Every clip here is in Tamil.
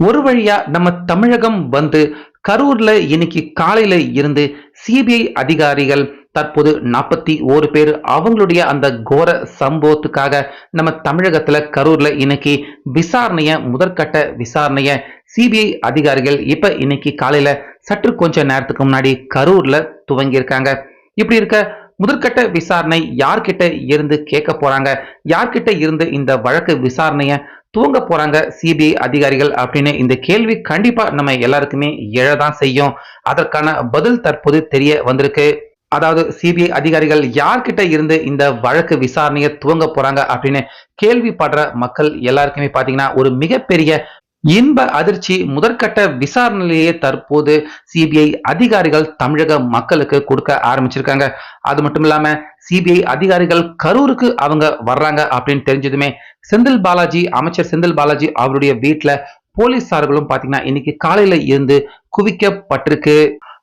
ஒரு வழியா நம்ம தமிழகம் வந்து கரூர்ல இன்னைக்கு காலையில இருந்து சிபிஐ அதிகாரிகள் தற்போது நாற்பத்தி ஓரு பேர் அவங்களுடைய அந்த கோர சம்பவத்துக்காக நம்ம தமிழகத்துல கரூர்ல இன்னைக்கு விசாரணைய முதற்கட்ட விசாரணைய சிபிஐ அதிகாரிகள் இப்ப இன்னைக்கு காலையில சற்று கொஞ்ச நேரத்துக்கு முன்னாடி கரூர்ல துவங்கியிருக்காங்க. இப்படி இருக்க முதற்கட்ட விசாரணை யார்கிட்ட இருந்து கேட்க போறாங்க? யார்கிட்ட இருந்து இந்த வழக்கு விசாரணைய துவங்க போறாங்க சிபிஐ அதிகாரிகள் அப்படின்னு? இந்த கேள்வி கண்டிப்பா நம்ம எல்லாருக்குமே எழதான் செய்யும். அதற்கான பதில் தற்போது தெரிய வந்திருக்கு. அதாவது சிபிஐ அதிகாரிகள் யார்கிட்ட இருந்து இந்த வழக்கு விசாரணையை துவங்க போறாங்க அப்படின்னு கேள்விப்படுற மக்கள் எல்லாருக்குமே பாத்தீங்கன்னா ஒரு மிகப்பெரிய இன்ப அதிர்ச்சி முதற்கட்ட விசாரணையிலேயே தற்போது சிபிஐ அதிகாரிகள் தமிழக மக்களுக்கு கொடுக்க ஆரம்பிச்சிருக்காங்க. அது மட்டும் இல்லாம சிபிஐ அதிகாரிகள் கரூருக்கு அவங்க வர்றாங்க அப்படின்னு தெரிஞ்சதுமே செந்தில் பாலாஜி அமைச்சர் செந்தில் பாலாஜி அவருடைய வீட்டுல போலீஸார்களும் பாத்தீங்கன்னா இன்னைக்கு காலையில இருந்து குவிக்கப்பட்டிருக்கு.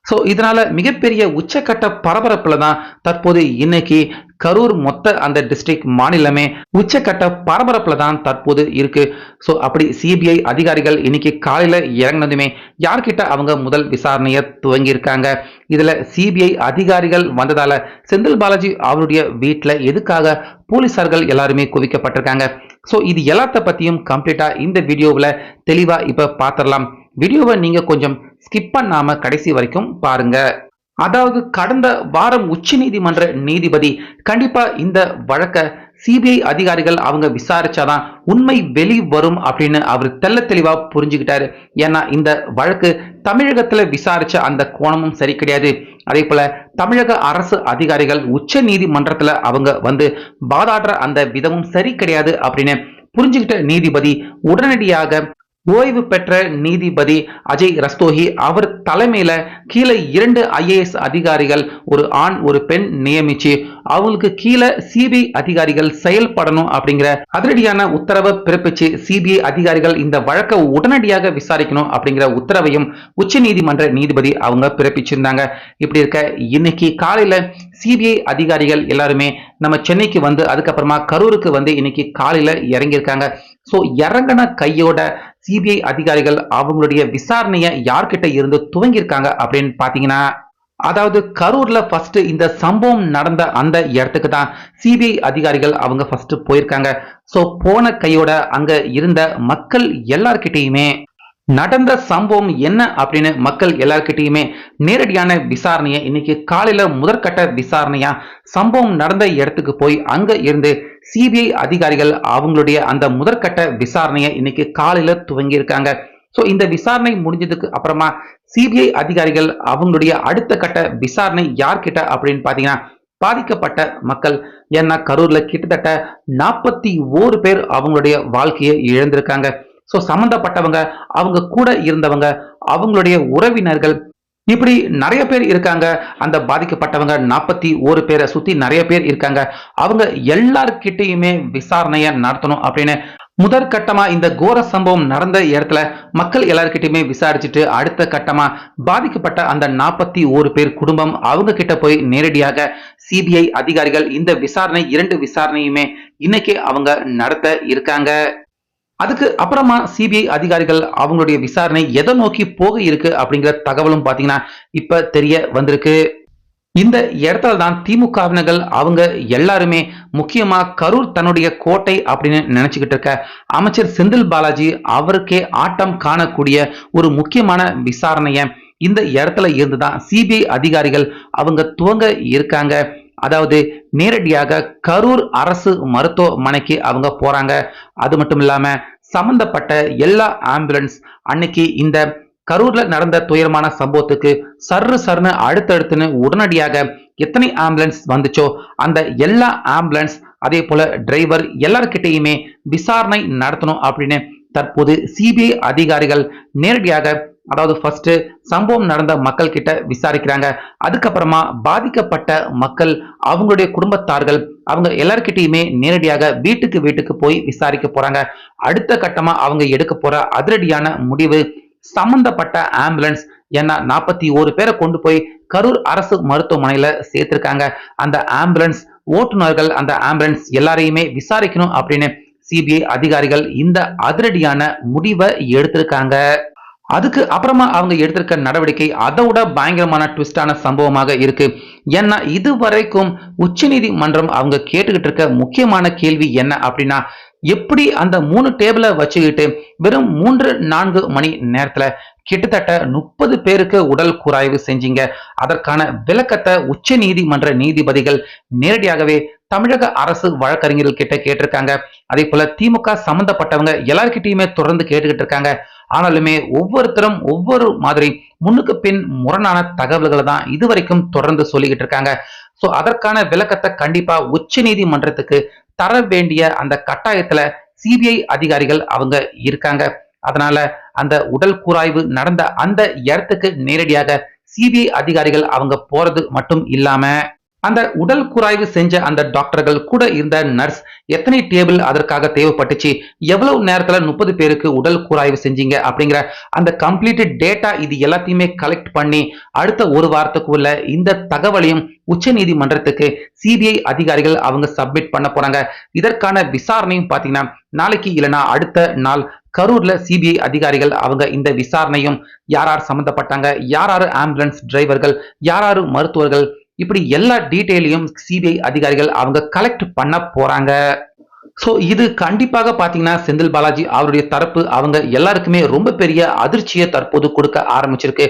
ஸோ இதனால மிகப்பெரிய உச்சக்கட்ட பரபரப்புல தான் தற்போது இன்னைக்கு கரூர் மொத்த அந்த டிஸ்ட்ரிக்ட் மாநிலமே உச்சக்கட்ட பரபரப்புல தான் தற்போது இருக்கு. ஸோ அப்படி சிபிஐ அதிகாரிகள் இன்னைக்கு காலையில இறங்கினதுமே யார்கிட்ட அவங்க முதல் விசாரணையை துவங்கியிருக்காங்க? இதுல சிபிஐ அதிகாரிகள் வந்ததால செந்தில் பாலாஜி அவருடைய வீட்டில் எதுக்காக போலீசார்கள் எல்லாருமே குவிக்கப்பட்டிருக்காங்க? ஸோ இது எல்லாத்த பத்தியும் கம்ப்ளீட்டா இந்த வீடியோவில் தெளிவா இப்ப பார்த்துடலாம் வீடியோவை நீங்க கொஞ்சம் ஸ்கிப் பண்ணாம கடைசி வரைக்கும் பாருங்க. அதாவது கடந்த வாரம் உச்ச நீதிமன்ற நீதிபதி கண்டிப்பா இந்த வழக்க சிபிஐ அதிகாரிகள் அவங்க விசாரிச்சாதான் உண்மை வெளி வரும் அப்படின்னு அவர் தெள்ள தெளிவா புரிஞ்சுக்கிட்டாரு. ஏன்னா இந்த வழக்கு தமிழகத்துல விசாரிச்ச அந்த கோணமும் சரி கிடையாது. அதே போல தமிழக அரசு அதிகாரிகள் உச்ச நீதிமன்றத்துல அவங்க வந்து வாதாடுற அந்த விதமும் சரி கிடையாது அப்படின்னு புரிஞ்சுக்கிட்ட நீதிபதி உடனடியாக ஓய்வு பெற்ற நீதிபதி அஜய் ரஸ்தோகி அவர் தலைமையில கீழே இரண்டு ஐஏஎஸ் அதிகாரிகள் ஒரு ஆண் ஒரு பெண் நியமிச்சு அவங்களுக்கு கீழே சிபிஐ அதிகாரிகள் செயல்படணும் அப்படிங்கிற அதிரடியான உத்தரவை பிறப்பிச்சு சிபிஐ அதிகாரிகள் இந்த வழக்கை உடனடியாக விசாரிக்கணும் அப்படிங்கிற உத்தரவையும் உச்ச நீதிமன்ற நீதிபதி அவங்க பிறப்பிச்சிருந்தாங்க. இப்படி இருக்க இன்னைக்கு காலையில சிபிஐ அதிகாரிகள் எல்லாருமே நம்ம சென்னைக்கு வந்து அதுக்கப்புறமா கரூருக்கு வந்து இன்னைக்கு காலையில இறங்கியிருக்காங்க. ஸோ இறங்கின கையோட சிபிஐ அதிகாரிகள் அவங்களுடைய விசாரணையை யார்கிட்ட இருந்து துவங்கியிருக்காங்க அப்படின்னு பாத்தீங்கன்னா அதாவது கரூர்ல ஃபர்ஸ்ட் இந்த சம்பவம் நடந்த அந்த இடத்துக்கு தான் சிபிஐ அதிகாரிகள் அவங்க ஃபர்ஸ்ட் போயிருக்காங்க. ஸோ போன கையோட அங்க இருந்த மக்கள் எல்லார்கிட்டையுமே நடந்த சம்பவம் என்ன அப்படின்னு மக்கள் எல்லார்கிட்டயுமே நேரடியான விசாரணையை இன்னைக்கு காலையில முதற்கட்ட விசாரணையா சம்பவம் நடந்த இடத்துக்கு போய் அங்க இருந்து சிபிஐ அதிகாரிகள் அவங்களுடைய அந்த முதற்கட்ட விசாரணையை இன்னைக்கு காலையில துவங்கி இருக்காங்க ஸோ இந்த விசாரணை முடிஞ்சதுக்கு அப்புறமா சிபிஐ அதிகாரிகள் அவங்களுடைய அடுத்த கட்ட விசாரணை யார்கிட்ட அப்படின்னு பாத்தீங்கன்னா பாதிக்கப்பட்ட மக்கள் ஏன்னா கரூர்ல கிட்டத்தட்ட நாற்பத்தி ஓரு பேர் அவங்களுடைய வாழ்க்கையை இழந்திருக்காங்க. ஸோ சம்மந்தப்பட்டவங்க அவங்க கூட இருந்தவங்க அவங்களுடைய உறவினர்கள் இப்படி நிறைய பேர் இருக்காங்க. அந்த பாதிக்கப்பட்டவங்க நாற்பத்தி ஒரு பேரை சுத்தி நிறைய பேர் இருக்காங்க. அவங்க எல்லார்கிட்டையுமே விசாரணையை நடத்தணும் அப்படின்னு முதற்கட்டமாக இந்த கோர சம்பவம் நடந்த இடத்துல மக்கள் எல்லார்கிட்டயுமே விசாரிச்சுட்டு அடுத்த கட்டமா பாதிக்கப்பட்ட அந்த நாற்பத்தி ஒரு பேர் குடும்பம் அவங்க கிட்ட போய் நேரடியாக சிபிஐ அதிகாரிகள் இந்த விசாரணை இரண்டு விசாரணையுமே இன்னைக்கு அவங்க நடத்த இருக்காங்க. அதுக்கு அப்புறமா சிபிஐ அதிகாரிகள் அவங்களுடைய விசாரணை எதை நோக்கி போக இருக்கு அப்படிங்கிற தகவலும் பாத்தீங்கன்னா இப்ப தெரிய வந்திருக்கு. இந்த இடத்துல தான் திமுகவினர்கள் அவங்க எல்லாருமே முக்கியமா கரூர் தன்னுடைய கோட்டை அப்படின்னு நினைச்சுக்கிட்டு இருக்க அமைச்சர் செந்தில் பாலாஜி அவருக்கே ஆட்டம் காணக்கூடிய ஒரு முக்கியமான விசாரணைய இந்த இடத்துல இருந்துதான் சிபிஐ அதிகாரிகள் அவங்க துவங்க இருக்காங்க. அதாவது நேரடியாக கரூர் அரசு மருத்துவமனைக்கு அவங்க போறாங்க. அது மட்டும் இல்லாம சம்பந்தப்பட்ட எல்லா ஆம்புலன்ஸ் அன்னைக்கு இந்த கரூர்ல நடந்த துயரமான சம்பவத்துக்கு சர்ரு சர்னு அடுத்தடுத்துன்னு உடனடியாக எத்தனை ஆம்புலன்ஸ் வந்துச்சோ அந்த எல்லா ஆம்புலன்ஸ் அதே போல டிரைவர் எல்லார்கிட்டையுமே விசாரணை நடத்தணும் அப்படின்னு தற்போது சிபிஐ அதிகாரிகள் நேரடியாக அதாவது ஃபர்ஸ்ட் சம்பவம் நடந்த மக்கள் கிட்ட விசாரிக்கிறாங்க. அதுக்கப்புறமா பாதிக்கப்பட்ட மக்கள் அவங்களுடைய குடும்பத்தார்கள் அவங்க எல்லார்கிட்டயுமே நேரடியாக வீட்டுக்கு வீட்டுக்கு போய் விசாரிக்க போறாங்க. அடுத்த கட்டமா அவங்க எடுக்க போற அதிரடியான முடிவு சம்பந்தப்பட்ட ஆம்புலன்ஸ் ஏன்னா நாற்பத்தி ஒரு பேரை கொண்டு போய் கரூர் அரசு மருத்துவமனையில சேர்த்திருக்காங்க. அந்த ஆம்புலன்ஸ் ஓட்டுநர்கள் அந்த ஆம்புலன்ஸ் எல்லாரையுமே விசாரிக்கணும் அப்படின்னு சிபிஐ அதிகாரிகள் இந்த அதிரடியான முடிவை எடுத்திருக்காங்க. அதுக்கு அப்புறமா அவங்க எடுத்திருக்க நடவடிக்கை அதை விட பயங்கரமான ட்விஸ்டான சம்பவமாக இருக்கு. ஏன்னா இது வரைக்கும் உச்சநீதிமன்றம் அவங்க கேட்டுக்கிட்டு இருக்க முக்கியமான கேள்வி என்ன அப்படின்னா எப்படி அந்த மூணு டேபிளை வச்சுக்கிட்டு வெறும் மூன்று நான்கு மணி நேரத்துல கிட்டத்தட்ட முப்பது பேருக்கு உடல் குறாய்வு செஞ்சீங்க. அதற்கான விளக்கத்தை உச்ச நீதிமன்ற நீதிபதிகள் நேரடியாகவே தமிழக அரசு வழக்கறிஞர்கள் கிட்ட கேட்டிருக்காங்க. அதே போல திமுக சம்பந்தப்பட்டவங்க எல்லார்கிட்டயுமே தொடர்ந்து கேட்டுக்கிட்டு இருக்காங்க. ஆனாலுமே ஒவ்வொருத்தரும் ஒவ்வொரு மாதிரி முன்னுக்கு பின் முரணான தகவல்களை தான் இதுவரைக்கும் தொடர்ந்து சொல்லிக்கிட்டு இருக்காங்க. சோ அதற்கான விளக்கத்தை கண்டிப்பா உச்ச நீதிமன்றத்துக்கு தர வேண்டிய அந்த கட்டாயத்துல சிபிஐ அதிகாரிகள் அவங்க இருக்காங்க. அதனால அந்த உடல் கூராய்வு நடந்த அந்த இடத்துக்கு நேரடியாக சிபிஐ அதிகாரிகள் அவங்க போறது மட்டும் இல்லாம அந்த உடல் கூராய்வு செஞ்ச அந்த டாக்டர்கள் கூட இருந்த நர்ஸ் எத்தனை டேபிள் அதற்காக தேவைப்பட்டுச்சு? எவ்வளவு நேரத்துல முப்பது பேருக்கு உடல் கூராய்வு செஞ்சீங்க? அப்படிங்கிற அந்த கம்ப்ளீட் டேட்டா இது எல்லாத்தையுமே கலெக்ட் பண்ணி அடுத்த ஒரு வாரத்துக்குள்ள இந்த தகவலையும் உச்ச நீதிமன்றத்துக்கு சிபிஐ அதிகாரிகள் அவங்க சப்மிட் பண்ண போறாங்க. இதற்கான விசாரணையும் பாத்தீங்கன்னா நாளைக்கு இல்லைன்னா அடுத்த நாள் கரூர்ல சிபிஐ அதிகாரிகள் அவங்க இந்த விசாரணையும் யார் யார் சம்பந்தப்பட்டாங்க யார் யார் ஆம்புலன்ஸ் டிரைவர்கள் யார் யார் மருத்துவர்கள் இப்படி எல்லா டீட்டெயிலையும் சிபிஐ அதிகாரிகள் அவங்க கலெக்ட் பண்ண போறாங்க. ஸோ இது கண்டிப்பாக பார்த்தீங்கன்னா செந்தில் பாலாஜி அவருடைய தரப்பு அவங்க எல்லாருக்குமே ரொம்ப பெரிய அதிர்ச்சியை தற்போது கொடுக்க ஆரம்பிச்சிருக்கு.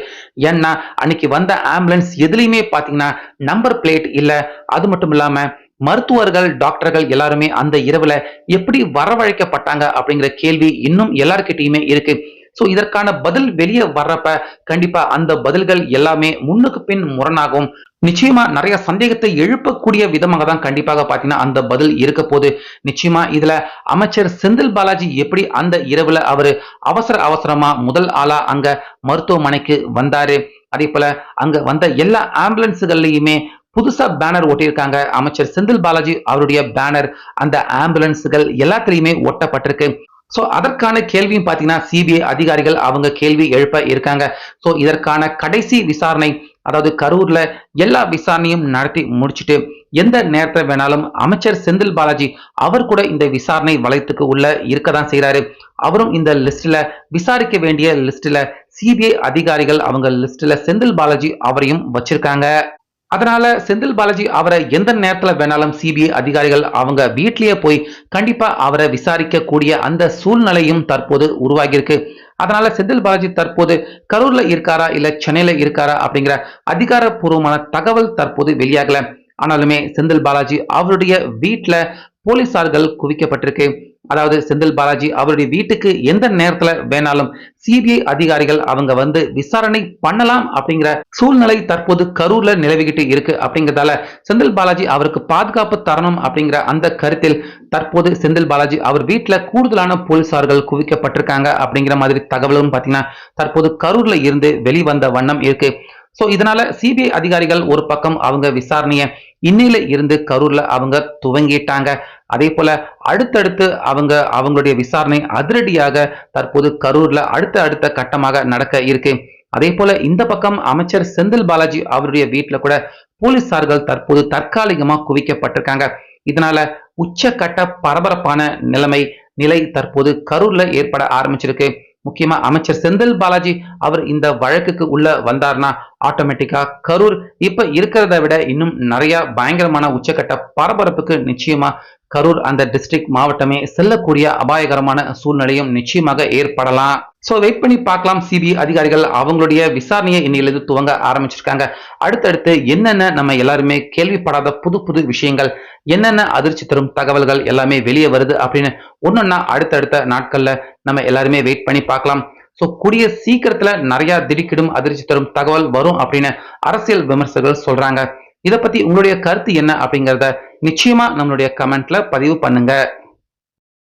ஏன்னா அன்னைக்கு வந்த ஆம்புலன்ஸ் எதுலையுமே பார்த்தீங்கன்னா நம்பர் பிளேட் இல்லை அது மட்டும் இல்லாமல் மருத்துவர்கள் டாக்டர்கள் எல்லாருமே அந்த இரவுல எப்படி வரவழைக்கப்பட்டாங்க அப்படிங்கிற கேள்வி இன்னும் எல்லார்கிட்டயுமே இருக்கு. ஸோ இதற்கான பதில் வெளியே வர்றப்ப கண்டிப்பா அந்த பதில்கள் எல்லாமே முன்னுக்கு பின் முரணாகும். நிச்சயமா நிறைய சந்தேகத்தை எழுப்பக்கூடிய விதமாக தான் கண்டிப்பாக பாத்தீங்கன்னா அந்த பதில் இருக்க போது நிச்சயமா இதுல அமைச்சர் செந்தில் பாலாஜி எப்படி அந்த இரவுல அவரு அவசர அவசரமா முதல் ஆளா அங்க மருத்துவமனைக்கு வந்தாரு. அதே போல அங்க வந்த எல்லா ஆம்புலன்ஸுகள்லையுமே புதுசா பேனர் ஒட்டியிருக்காங்க. அமைச்சர் செந்தில் பாலாஜி அவருடைய பேனர் அந்த ஆம்புலன்ஸுகள் எல்லாத்துலயுமே ஒட்டப்பட்டிருக்கு. ஸோ அதற்கான கேள்வியும் பார்த்தீங்கன்னா சிபிஐ அதிகாரிகள் அவங்க கேள்வி எழுப்ப இருக்காங்க. ஸோ இதற்கான கடைசி விசாரணை அதாவது கரூர்ல எல்லா விசாரணையும் நடத்தி முடிச்சுட்டு எந்த நேரத்தில் வேணாலும் அமைச்சர் செந்தில் பாலாஜி அவர் கூட இந்த விசாரணை வலயத்துக்கு உள்ள இருக்கதான் செய்கிறாரு அவரும் இந்த லிஸ்ட்ல விசாரிக்க வேண்டிய லிஸ்ட்ல சிபிஐ அதிகாரிகள் அவங்க லிஸ்ட்ல செந்தில் பாலாஜி அவரையும் வச்சிருக்காங்க. அதனால செந்தில் பாலாஜி அவரை எந்த நேரத்துல வேணாலும் சிபிஐ அதிகாரிகள் அவங்க வீட்லயே போய் கண்டிப்பா அவரை விசாரிக்க கூடிய அந்த சூழ்நிலையும் தற்போது உருவாகியிருக்கு. அதனால செந்தில் பாலாஜி தற்போது கரூர்ல இருக்காரா இல்ல சென்னையில இருக்காரா அப்படிங்கிற அதிகாரப்பூர்வமான தகவல் தற்போது வெளியாகல. ஆனாலுமே செந்தில் பாலாஜி அவருடைய வீட்டுல போலீசார்கள் குவிக்கப்பட்டிருக்கு. அதாவது செந்தில் பாலாஜி அவருடைய வீட்டுக்கு எந்த நேரத்துல வேணாலும் சிபிஐ அதிகாரிகள் அவங்க வந்து விசாரணை பண்ணலாம் அப்படிங்கிற சூழ்நிலை தற்போது கரூர்ல நிலவிக்கிட்டு இருக்கு அப்படிங்கிறதால செந்தில் பாலாஜி அவருக்கு பாதுகாப்பு தரணும் அப்படிங்கிற அந்த கருத்தில் தற்போது செந்தில் பாலாஜி அவர் வீட்டுல கூடுதலான போலீசார்கள் குவிக்கப்பட்டிருக்காங்க அப்படிங்கிற மாதிரி தகவலும் பாத்தீங்கன்னா தற்போது கரூர்ல இருந்து வெளிவந்த வண்ணம் இருக்கு. சோ இதனால சிபிஐ அதிகாரிகள் ஒரு பக்கம் அவங்க விசாரணைய இன்னையில இருந்து கரூர்ல அவங்க துவங்கிட்டாங்க. அதே போல அடுத்தடுத்து அவங்க அவங்களுடைய விசாரணை அதிரடியாக தற்போது கரூர்ல அடுத்த அடுத்த கட்டமாக நடக்க இருக்கு. அதே போல இந்த பக்கம் அமைச்சர் செந்தில் பாலாஜி அவருடைய வீட்டுல கூட போலீசார்கள் தற்போது தற்காலிகமா குவிக்கப்பட்டிருக்காங்க. இதனால உச்சக்கட்ட பரபரப்பான நிலைமை நிலை தற்போது கரூர்ல ஏற்பட ஆரம்பிச்சிருக்கு. முக்கியமா அமைச்சர் செந்தில் பாலாஜி அவர் இந்த வழக்குக்கு உள்ள வந்தார்னா ஆட்டோமேட்டிக்கா கரூர். இப்ப இருக்கிறத விட இன்னும் நிறைய பயங்கரமான உச்சக்கட்ட பரபரப்புக்கு நிச்சயமா கரூர் அந்த டிஸ்ட்ரிக்ட் மாவட்டமே செல்லக்கூடிய அபாயகரமான சூழ்நிலையும் நிச்சயமாக ஏற்படலாம். சோ வெயிட் பண்ணி பார்க்கலாம். சிபிஐ அதிகாரிகள் அவங்களுடைய விசாரணையை இன்னையிலிருந்து துவங்க ஆரம்பிச்சிருக்காங்க. அடுத்தடுத்து என்னென்ன நம்ம எல்லாருமே கேள்விப்படாத புது புது விஷயங்கள் என்னென்ன அதிர்ச்சி தரும் தகவல்கள் எல்லாமே வெளியே வருது அப்படின்னு ஒன்னொன்னா அடுத்தடுத்த நாட்கள்ல நம்ம எல்லாருமே வெயிட் பண்ணி பார்க்கலாம். ஸோ கூடிய சீக்கிரத்துல நிறைய திடுக்கிடும் அதிர்ச்சி தரும் தகவல் வரும் அப்படின்னு அரசியல் விமர்சகர்கள் சொல்றாங்க. இதை பத்தி உங்களுடைய கருத்து என்ன அப்படிங்கறத நிச்சயமா நம்மளுடைய கமெண்ட்ல பதிவு பண்ணுங்க.